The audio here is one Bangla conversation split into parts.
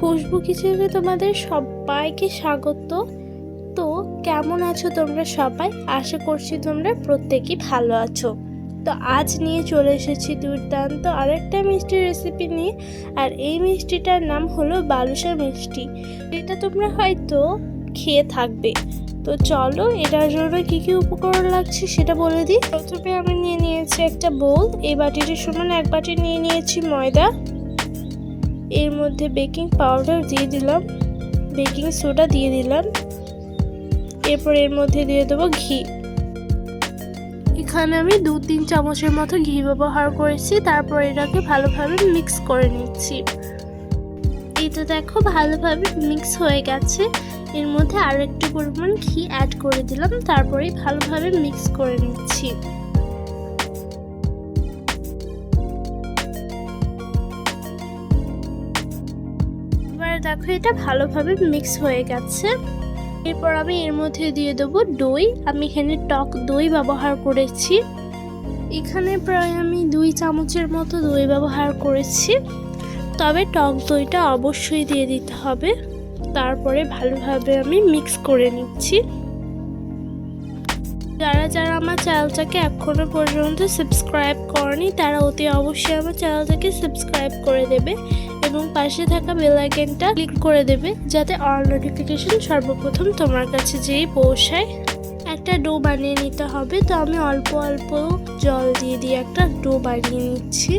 খুশবু কিচেনে তোমাদের সবাইকে স্বাগত। তো কেমন আছো তোমরা সবাই? আশা করছি তোমরা প্রত্যেকেই ভালো আছো। তো আজ নিয়ে চলে এসেছি দুর্দান্ত আরেকটা মিষ্টি রেসিপি নিয়ে। আর এই মিষ্টিটার নাম হলো বালুসা মিষ্টি। এটা তোমরা হয়তো খেয়ে থাকবে। তো চলো এটার জন্য কী কী উপকরণ লাগছে সেটা বলে দিই। প্রথমে আমি নিয়ে নিয়েছি একটা বোল। এই বাটিটির সমান এক বাটি নিয়ে নিয়েছি ময়দা। এর মধ্যে বেকিং পাউডার দিয়ে দিলাম, বেকিং সোডা দিয়ে দিলাম। এরপর এর মধ্যে দিয়ে দেবো ঘি। এখানে আমি দু তিন চামচের মতো ঘি ব্যবহার করেছি, তারপর এটাকে ভালোভাবে মিক্স করে নিচ্ছি। এই তো দেখো ভালোভাবে মিক্স হয়ে গেছে। এর মধ্যে আরও একটু পরিমাণ ঘি অ্যাড করে দিলাম তারপরে ভালোভাবে মিক্স করে নিচ্ছি। দেখো, এটা ভালোভাবে মিক্স হয়ে গেছে। এরপর আমি এর মধ্যে দিয়ে দেবো দই। আমি এখানে টক দই ব্যবহার করেছি। এখানে প্রায় আমি দুই চামচের মতো দই ব্যবহার করেছি। তবে টক দইটা অবশ্যই দিয়ে দিতে হবে। তারপরে ভালোভাবে আমি মিক্স করে নিচ্ছি। যারা যারা আমার চ্যানেলটাকে এখনও পর্যন্ত সাবস্ক্রাইব করেনি, তারা অতি অবশ্যই আমার চ্যানেলটাকে সাবস্ক্রাইব করে দেবে এবং পাশে থাকা বেল আইকনটা ক্লিক করে দেবে যাতে অল নোটিফিকেশন সর্বপ্রথম তোমার কাছে যেই পৌঁছায়। একটা ডো বানিয়ে নিতে হবে, তো আমি অল্প অল্প জল দিয়ে দিয়ে একটা ডো বানিয়ে নিচ্ছি।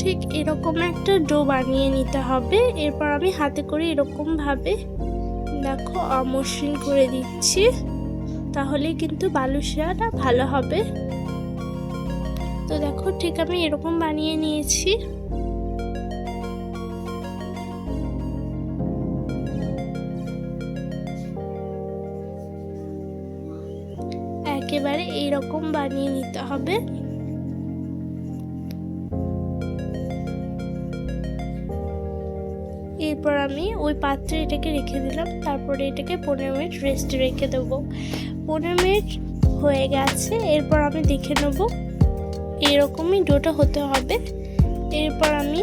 ঠিক এরকম একটা ডো বানিয়ে নিতে হবে, এরপর আমি হাতে করে এরকমভাবে, দেখো অমসৃণ করে দিচ্ছি। তাহলে কিন্তু বালুশিয়াটা ভালো হবে। তো দেখো, ঠিক আমি এরকম বানিয়ে নিয়েছি। একেবারে এইরকম বানিয়ে নিতে হবে। এরপর আমি ওই পাত্রে এটাকে রেখে দিলাম। তারপরে এটাকে পনেরো মিনিট রেস্টে রেখে দেবো। পনেরো মিনিট হয়ে গেছে, এরপর আমি দেখে নেব। এরকমই ডোটা হতে হবে। এরপর আমি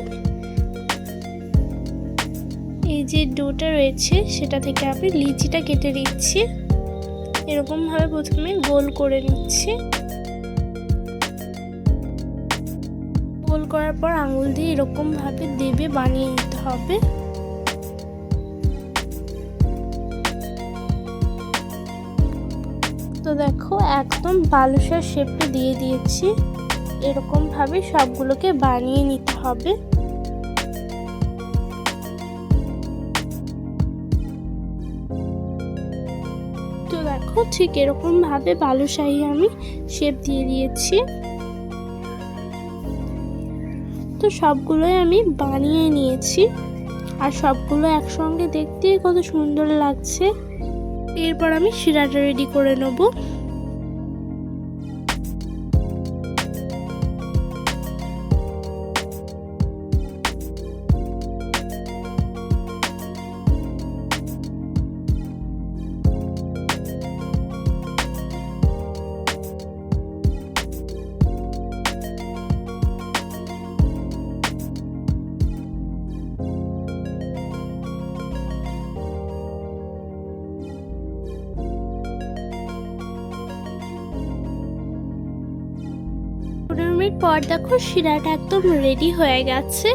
এই যে ডোটা রয়েছে, সেটা থেকে আমি লিচিটা কেটে নিচ্ছি। এরকমভাবে প্রথমে গোল করে নিচ্ছি। গোল করার পর আঙুল দিয়ে এরকমভাবে দেবে, বানিয়ে নিতে হবে। তো দেখো, একদম বালুসার শেপটা দিয়ে দিয়েছি। এরকমভাবে সবগুলোকে বানিয়ে নিতে হবে। তো দেখো, ঠিক এরকমভাবে বালুশাহি আমি শেপ দিয়ে দিয়েছি। তো সবগুলোই আমি বানিয়ে নিয়েছি। আর সবগুলো একসঙ্গে দেখতে কত সুন্দর লাগছে। এরপর আমি শিরাটা রেডি করে নেব। পনেরো মিনিট পর দেখো শিরাটা একদম রেডি হয়ে গেছে।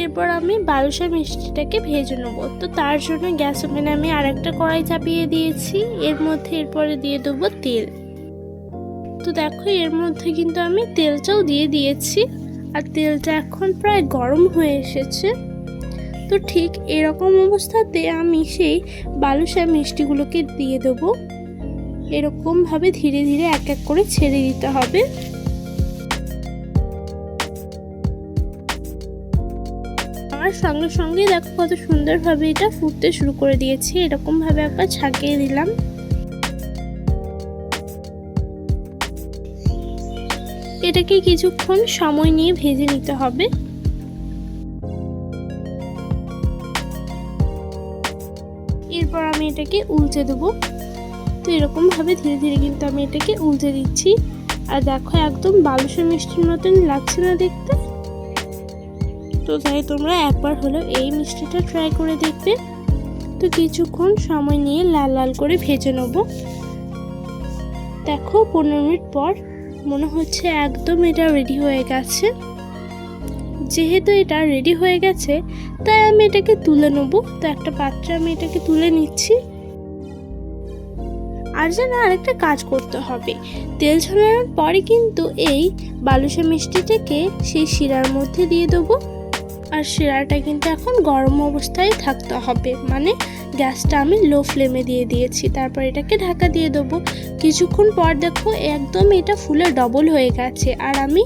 এরপর আমি বালুসা মিষ্টিটাকে ভেজে নেব। তো তার জন্য গ্যাস ওভেনে আমি আরেকটা কড়াই চাপিয়ে দিয়েছি। এর মধ্যে এরপরে দিয়ে দেবো তেল। তো দেখো এর মধ্যে কিন্তু আমি তেলটাও দিয়ে দিয়েছি। আর তেলটা এখন প্রায় গরম হয়ে এসেছে। তো ঠিক এরকম অবস্থাতে আমি সেই বালুসা মিষ্টিগুলোকে দিয়ে দেবো। এরকমভাবে ধীরে ধীরে এক এক করে ছেড়ে দিতে হবে। আমার সঙ্গে সঙ্গে দেখো কত সুন্দরভাবে এটা ফুটতে শুরু করে দিয়েছি। এরকমভাবে একবার ছাকিয়ে দিলাম। এটাকে কিছুক্ষণ সময় নিয়ে ভেজে নিতে হবে। এরপর আমি এটাকে উল্টে দেবো। তো এরকমভাবে ধীরে ধীরে কিন্তু আমি এটাকে উল্টে দিচ্ছি। আর দেখো একদম বালুসা মিষ্টির মতন লাগছে না দেখতে। তো তাই তোমরা একবার হলেও এই মিষ্টিটা ট্রাই করে দেখবে। তো কিছুক্ষণ সময় নিয়ে লাল লাল করে ভেজে নেব। দেখো, পনেরো মিনিট পর মনে হচ্ছে একদম এটা রেডি হয়ে গেছে। যেহেতু এটা রেডি হয়ে গেছে, তাই আমি এটাকে তুলে নেব। তো একটা পাত্রে আমি এটাকে তুলে নিচ্ছি। আর যেন আরেকটা কাজ করতে হবে। তেল ছড়ানোর পরে কিন্তু এই বালুসা মিষ্টিটাকে সেই শিরার মধ্যে দিয়ে দেবো। আর শিরাটা কিন্তু এখন গরম অবস্থায় থাকতে হবে। মানে গ্যাসটা আমি লো ফ্লেমে দিয়ে দিয়েছি। তারপর এটাকে ঢাকা দিয়ে দেবো। কিছুক্ষণ পর দেখো একদম এটা ফুলে ডবল হয়ে গেছে। আর আমি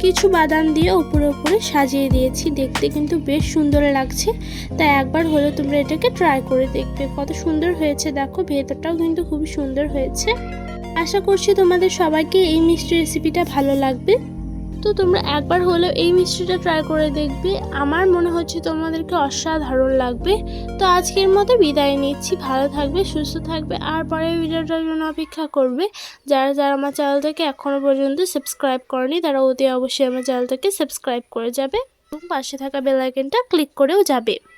কিছু বাদাম দিয়ে উপরে উপরে সাজিয়ে দিয়েছি। দেখতে কিন্তু বেশ সুন্দর লাগছে। তাই একবার হলে তোমরা এটাকে ট্রাই করে দেখবে। কত সুন্দর হয়েছে। দেখো ভেতরটাও কিন্তু খুবই সুন্দর হয়েছে। আশা করছি তোমাদের সবাইকে এই মিষ্টি রেসিপিটা ভালো লাগবে। তো তোমরা একবার হলেও এই মিষ্টিটা ট্রাই করে দেখবে। আমার মনে হচ্ছে তোমাদেরকে অসাধারণ লাগবে। তো আজকের মতো বিদায় নিচ্ছি। ভালো থাকবে, সুস্থ থাকবে। আর পরে ভিডিওটার জন্য অপেক্ষা করবে। যারা যারা আমার চ্যানেলটাকে এখনও পর্যন্ত সাবস্ক্রাইব করেনি, তারা অতি অবশ্যই আমার চ্যানেলটাকে সাবস্ক্রাইব করে যাবে। এবং পাশে থাকা বেলাইকেনটা ক্লিক করেও যাবে।